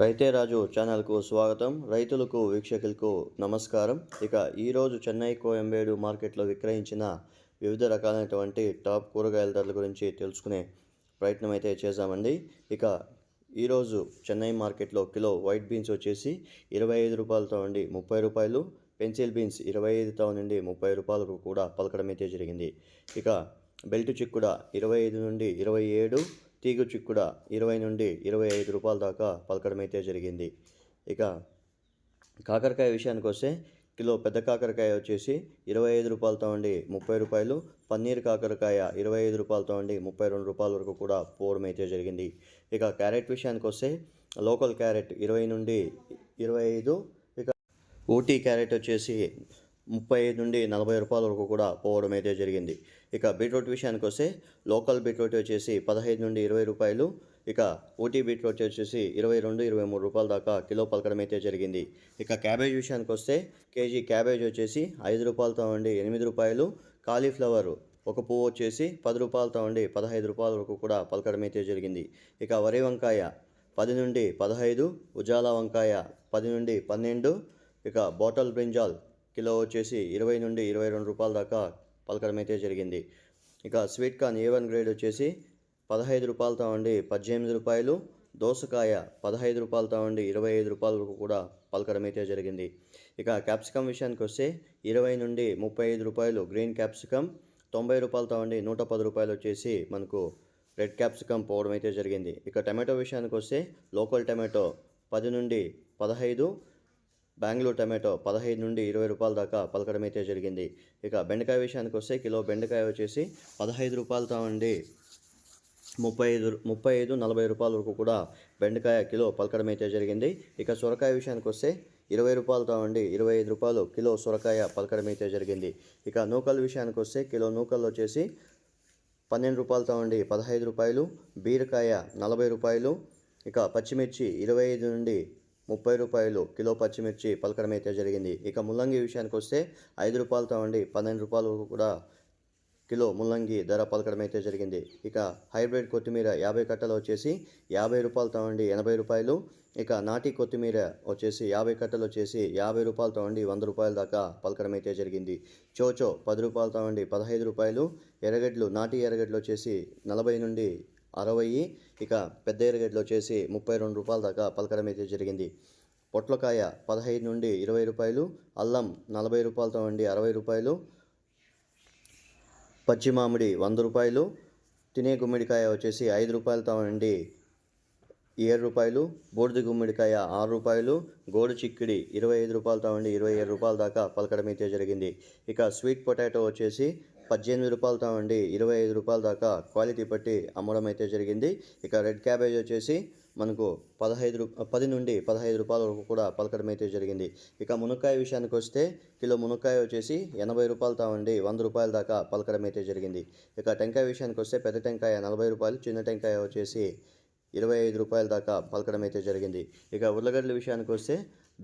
రైతే రాజు ఛానల్కు స్వాగతం. రైతులకు వీక్షకులకు నమస్కారం. ఇక ఈరోజు చెన్నై కోయంబేడు మార్కెట్లో విక్రయించిన వివిధ రకాలైనటువంటి టాప్ కూరగాయల ధరల గురించి తెలుసుకునే ప్రయత్నం అయితే చేశామండి. ఇక ఈరోజు చెన్నై మార్కెట్లో కిలో వైట్ బీన్స్ వచ్చేసి ఇరవై ఐదు రూపాయలతో నుండి ముప్పై రూపాయలు పెన్సిల్ బీన్స్ ఇరవై ఐదుతో నుండి ముప్పై రూపాయలకు కూడా పలకడం అయితే జరిగింది. ఇక బెల్ట్ చిక్కుడ ఇరవై ఐదు నుండి ఇరవై ఏడు తీగు చిక్కుడ ఇరవై నుండి ఇరవై ఐదు రూపాయల దాకా పలకడం అయితే జరిగింది. ఇక కాకరకాయ విషయానికి వస్తే కిలో పెద్ద కాకరకాయ వచ్చేసి ఇరవై ఐదు రూపాయలతో ఉండి ముప్పై రూపాయలు పన్నీర్ కాకరకాయ ఇరవై ఐదు రూపాయలతో ఉండి ముప్పై రెండు రూపాయల వరకు కూడా పోవడం అయితే జరిగింది. ఇక క్యారెట్ విషయానికి వస్తే లోకల్ క్యారెట్ ఇరవై నుండి ఇరవై ఐదు ఇక ఊటీ క్యారెట్ వచ్చేసి ముప్పై ఐదు నుండి నలభై రూపాయల వరకు కూడా పోవడం అయితే జరిగింది. ఇక బీట్రూట్ విషయానికి వస్తే లోకల్ బీట్రూట్ వచ్చేసి పదహైదు నుండి ఇరవై రూపాయలు ఇక ఊటీ బీట్రూట్ వచ్చేసి ఇరవై రెండు ఇరవై మూడు రూపాయల దాకా కిలో పలకడం అయితే జరిగింది. ఇక క్యాబేజ్ విషయానికి వస్తే కేజీ క్యాబేజ్ వచ్చేసి ఐదు రూపాయలతో ఉండి ఎనిమిది రూపాయలు కాలీఫ్లవర్ ఒక పువ్వు వచ్చేసి పది రూపాయలతో ఉండి పదహైదు రూపాయల వరకు కూడా పలకడం అయితే జరిగింది. ఇక వరి వంకాయ పది నుండి పదహైదు ఉజాలా వంకాయ పది నుండి పన్నెండు ఇక బాటల్ బ్రింజాల్ కిలో వచ్చేసి ఇరవై నుండి ఇరవై రెండు రూపాయల దాకా పలకడం అయితే జరిగింది. ఇక sweet corn A one grade వచ్చేసి పదహైదు రూపాయలతో ఉండి పద్దెనిమిది రూపాయలు దోసకాయ పదహైదు రూపాయలతో ఉండి ఇరవై ఐదు రూపాయల వరకు కూడా పలకడం అయితే జరిగింది. ఇక క్యాప్సికమ్ విషయానికి వస్తే ఇరవై నుండి ముప్పై ఐదు రూపాయలు గ్రీన్ క్యాప్సికమ్ తొంభై రూపాయలతో ఉండి నూట పది రూపాయలు వచ్చేసి మనకు రెడ్ క్యాప్సికమ్ పోవడం అయితే జరిగింది. ఇక టమాటో విషయానికి వస్తే లోకల్ టమాటో పది నుండి పదహైదు బెంగళూరు టమాటో పదహైదు నుండి ఇరవై రూపాయల దాకా పలకడం అయితే జరిగింది. ఇక బెండకాయ విషయానికి వస్తే కిలో బెండకాయ వచ్చేసి పదహైదు రూపాయలతో ఉండి ముప్పై ఐదు ముప్పై ఐదు నలభై రూపాయల వరకు కూడా బెండకాయ కిలో పలకడం అయితే జరిగింది. ఇక సొరకాయ విషయానికి వస్తే ఇరవై రూపాయలతో ఉండి ఇరవై ఐదు రూపాయలు కిలో సొరకాయ పలకడం అయితే జరిగింది. ఇక నూకల విషయానికి వస్తే కిలో నూకలు వచ్చేసి పన్నెండు రూపాయలతో ఉండి పదహైదు రూపాయలు బీరకాయ నలభై రూపాయలు ఇక పచ్చిమిర్చి ఇరవై ఐదు నుండి ముప్పై రూపాయలు కిలో పచ్చిమిర్చి పలకడం అయితే జరిగింది. ఇక ముల్లంగి విషయానికి వస్తే ఐదు రూపాయలతో ఉండి పన్నెండు రూపాయలు కూడా కిలో ముల్లంగి ధర పలకడం అయితే జరిగింది. ఇక హైబ్రిడ్ కొత్తిమీర యాభై కట్టలు వచ్చేసి యాభై రూపాయలతో ఉండి ఎనభై రూపాయలు. ఇక నాటి కొత్తిమీర వచ్చేసి యాభై కట్టలు వచ్చేసి యాభై రూపాయలతో ఉండి వంద రూపాయల దాకా పలకడం అయితే జరిగింది. చోచో పది రూపాయలతో ఉండి పదహైదు రూపాయలు. ఎర్రగడ్డలు నాటి ఎర్రగడ్డలు వచ్చేసి నలభై నుండి అరవై ఇక పెద్ద ఎర్రగడ్డలు వచ్చేసి ముప్పై రెండు రూపాయల దాకా పలకడం అయితే జరిగింది. పొట్లకాయ పదహైదు నుండి ఇరవై రూపాయలు అల్లం నలభై రూపాయలతో ఉండి అరవై రూపాయలు పచ్చి మామిడి వంద రూపాయలు తినే గుమ్మిడికాయ వచ్చేసి ఐదు రూపాయలతో ఉండి ఏడు రూపాయలు బూడిద గుమ్మిడికాయ ఆరు రూపాయలు గోడు చిక్కిడి ఇరవై ఐదు రూపాయలతో ఉండి ఇరవై ఏడు రూపాయల దాకా పలకడం అయితే జరిగింది. ఇక స్వీట్ పొటాటో వచ్చేసి పద్దెనిమిది రూపాయలతో ఉండి ఇరవై ఐదు రూపాయల దాకా క్వాలిటీ బట్టి అమ్మడం అయితే జరిగింది. ఇక రెడ్ క్యాబేజ్ వచ్చేసి మనకు పదహైదు రూ పది నుండి పదహైదు రూపాయల వరకు కూడా పలకడం అయితే జరిగింది. ఇక మునక్కాయ విషయానికి వస్తే కిలో మునక్కాయ వచ్చేసి ఎనభై రూపాయలతో ఉండి వంద రూపాయల దాకా పలకడం అయితే జరిగింది. ఇక టెంకాయ విషయానికి వస్తే పెద్ద టెంకాయ నలభై రూపాయలు చిన్న టెంకాయ వచ్చేసి ఇరవై ఐదు రూపాయల దాకా పలకడం అయితే జరిగింది. ఇక ఉర్లగడ్డల విషయానికి వస్తే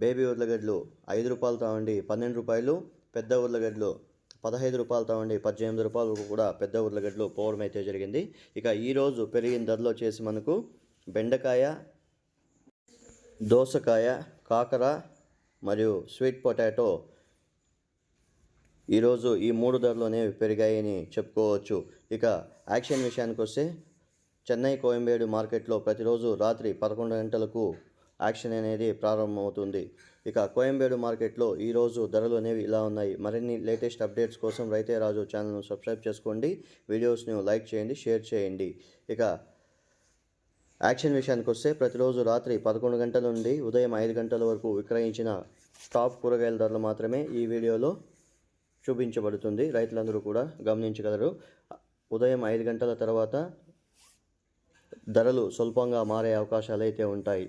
బేబీ ఉర్లగడ్డలు ఐదు రూపాయలతో ఉండి పన్నెండు రూపాయలు పెద్ద ఉర్లగడ్డలు పదహైదు రూపాయలతో ఉండి పద్దెనిమిది రూపాయలకు కూడా పెద్ద ఉర్లగడ్డలు పోవడం అయితే జరిగింది. ఇక ఈరోజు పెరిగిన ధరలు వచ్చేసి మనకు బెండకాయ దోసకాయ కాకర మరియు స్వీట్ పొటాటో ఈరోజు ఈ మూడు ధరలోనే పెరిగాయని చెప్పుకోవచ్చు. ఇక యాక్షన్ విషయానికి వస్తే చెన్నై కోయంబేడు మార్కెట్లో ప్రతిరోజు రాత్రి పదకొండు గంటలకు యాక్షన్ అనేది ప్రారంభమవుతుంది. ఇక కోయంబేడు మార్కెట్లో ఈరోజు ధరలు అనేవి ఇలా ఉన్నాయి. మరిన్ని లేటెస్ట్ అప్డేట్స్ కోసం రైతే రాజు ఛానల్ను సబ్స్క్రైబ్ చేసుకోండి. వీడియోస్ను లైక్ చేయండి షేర్ చేయండి. ఇక యాక్షన్ విషయానికి వస్తే ప్రతిరోజు రాత్రి పదకొండు గంటల నుండి ఉదయం ఐదు గంటల వరకు విక్రయించిన టాప్ కూరగాయల ధరలు మాత్రమే ఈ వీడియోలో చూపించబడుతుంది. రైతులందరూ కూడా గమనించగలరు. ఉదయం ఐదు గంటల తర్వాత ధరలు స్వల్పంగా మారే అవకాశాలు అయితే ఉంటాయి.